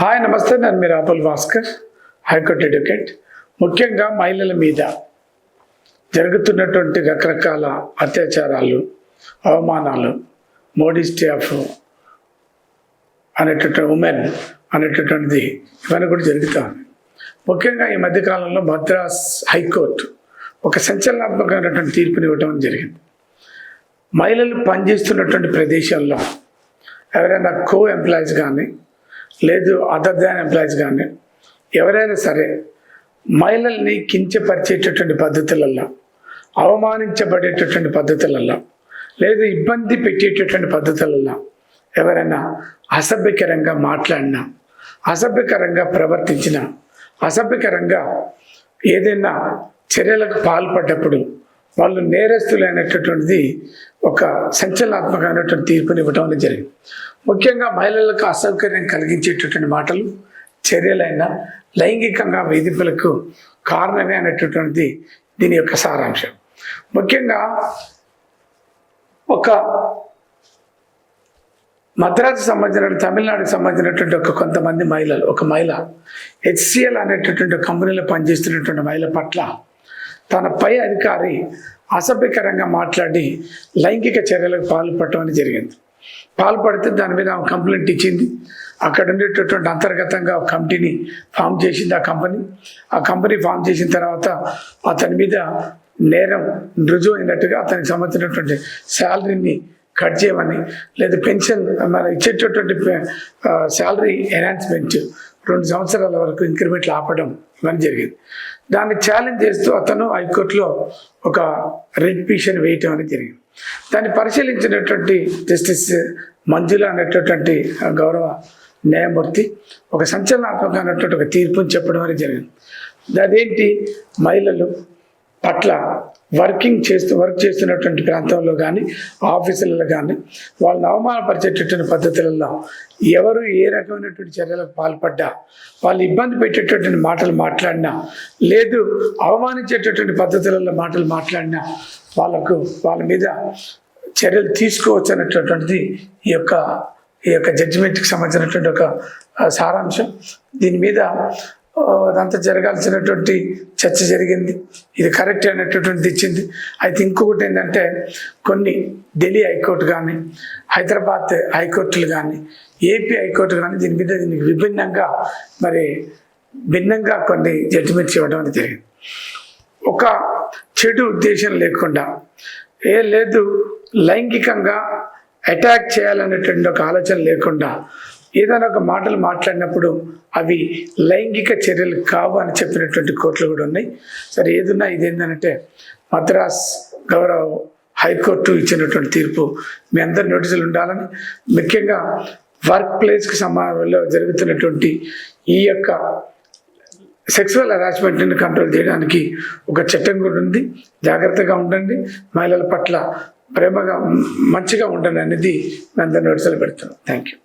Hi నమస్తే. నేను మీరు ఆపల్ భాస్కర్ హైకోర్టు అడ్వకేట్. ముఖ్యంగా మహిళల మీద జరుగుతున్నటువంటి రకరకాల అత్యాచారాలు అవమానాలు మోడీ స్టాఫ్ అనేటటువంటి ఉమెన్ అనేటటువంటిది ఇవన్నీ కూడా జరుగుతూ ముఖ్యంగా ఈ మధ్యకాలంలో మద్రాస్ హైకోర్టు ఒక సంచలనాత్మకమైనటువంటి తీర్పుని ఇవ్వడం జరిగింది. మహిళలు పనిచేస్తున్నటువంటి ప్రదేశాల్లో ఎవరైనా కో ఎంప్లాయీస్ కానీ లేదు అదర్ దాన్ ఎంప్లాయీస్ కానీ ఎవరైనా సరే మహిళల్ని కించపరిచేటటువంటి పద్ధతులల్లో అవమానించబడేటటువంటి పద్ధతులల్లో లేదు ఇబ్బంది పెట్టేటటువంటి పద్ధతులల్లో ఎవరైనా అసభ్యకరంగా మాట్లాడినా అసభ్యకరంగా ప్రవర్తించిన అసభ్యకరంగా ఏదైనా చర్యలకు పాల్పడ్డప్పుడు వాళ్ళు నేరస్తులైనటువంటిది ఒక సంచలనాత్మకమైనటువంటి తీర్పుని ఇవ్వటం అనేది జరిగింది. ముఖ్యంగా మహిళలకు అసౌకర్యం కలిగించేటటువంటి మాటలు చర్యలైన లైంగికంగా వేధింపులకు కారణమే అనేటటువంటిది దీని యొక్క సారాంశం. ముఖ్యంగా ఒక మద్రాసు సంబంధించిన తమిళనాడుకు సంబంధించినటువంటి ఒక కొంతమంది మహిళలు ఒక మహిళ హెచ్సిఎల్ అనేటటువంటి కంపెనీలో పనిచేస్తున్నటువంటి మహిళ పట్ల తన పై అధికారి అసభ్యకరంగా మాట్లాడి లైంగిక చర్యలకు పాల్పడటం జరిగింది. పాల్పడితే దాని మీద ఆమె కంప్లైంట్ ఇచ్చింది. అక్కడ ఉండేటటువంటి అంతర్గతంగా ఒక కమిటీని ఫామ్ చేసింది ఆ కంపెనీ. ఆ కంపెనీ ఫామ్ చేసిన తర్వాత అతని మీద నేరం రుజువు అయినట్టుగా అతనికి సంబంధించినటువంటి శాలరీని కట్ చేయమని లేదా పెన్షన్ మన ఇచ్చేటటువంటి శాలరీ ఎన్హాన్స్మెంట్ రెండు సంవత్సరాల వరకు ఇంక్రిమెంట్లు ఆపడం ఇవన్నీ జరిగింది. దాన్ని ఛాలెంజ్ చేస్తూ అతను హైకోర్టులో ఒక రెడ్ పిటిషన్ వేయటం అనేది జరిగింది. దాన్ని పరిశీలించినటువంటి జస్టిస్ మంజుల అనేటటువంటి గౌరవ న్యాయమూర్తి ఒక సంచలనాత్మకమైనటువంటి ఒక తీర్పుని చెప్పడం అనేది జరిగింది. అదేంటి మహిళలు పట్ల వర్కింగ్ చేస్తూ వర్క్ చేస్తున్నటువంటి ప్రాంతంలో కానీ ఆఫీసులలో కానీ వాళ్ళని అవమానపరిచేటటువంటి పద్ధతులలో ఎవరు ఏ రకమైనటువంటి చర్యలకు పాల్పడ్డా వాళ్ళు ఇబ్బంది పెట్టేటటువంటి మాటలు మాట్లాడినా లేదు అవమానించేటటువంటి పద్ధతులలో మాటలు మాట్లాడినా వాళ్ళకు వాళ్ళ మీద చర్యలు తీసుకోవచ్చు అనేటటువంటిది ఈ యొక్క ఈ యొక్క జడ్జిమెంట్కి సంబంధించినటువంటి ఒక సారాంశం. దీని మీద అదంతా జరగాల్సినటువంటి చర్చ జరిగింది. ఇది కరెక్ట్ అనేటటువంటిది ఇచ్చింది. అయితే ఇంకొకటి ఏంటంటే కొన్ని ఢిల్లీ హైకోర్టు కానీ హైదరాబాద్ హైకోర్టులు కానీ ఏపీ హైకోర్టు కానీ దీని మీద దీనికి విభిన్నంగా మరి భిన్నంగా కొన్ని జడ్జిమెంట్స్ ఇవ్వడం అనేది జరిగింది. ఒక చెడు ఉద్దేశం లేకుండా ఏ లేదు లైంగికంగా అటాక్ చేయాలనేటువంటి ఒక ఆలోచన లేకుండా ఏదైనా ఒక మాటలు మాట్లాడినప్పుడు అవి లైంగిక చర్యలు కావు అని చెప్పినటువంటి కోర్టులు కూడా ఉన్నాయి. సరే ఏదున్నా ఇదేంటంటే మద్రాస్ గౌరవ హైకోర్టు ఇచ్చినటువంటి తీర్పు మీ అందరి నోటీసులు ఉండాలని ముఖ్యంగా వర్క్ ప్లేస్కి సంబంధంలో జరుగుతున్నటువంటి ఈ యొక్క సెక్సువల్ హరాస్మెంట్ని కంట్రోల్ చేయడానికి ఒక చట్టం కూడా ఉంది. జాగ్రత్తగా ఉండండి. మహిళల పట్ల ప్రేమగా మంచిగా ఉండండి అనేది మీ అందరి నోటీసులు పెడుతున్నాం. Thank you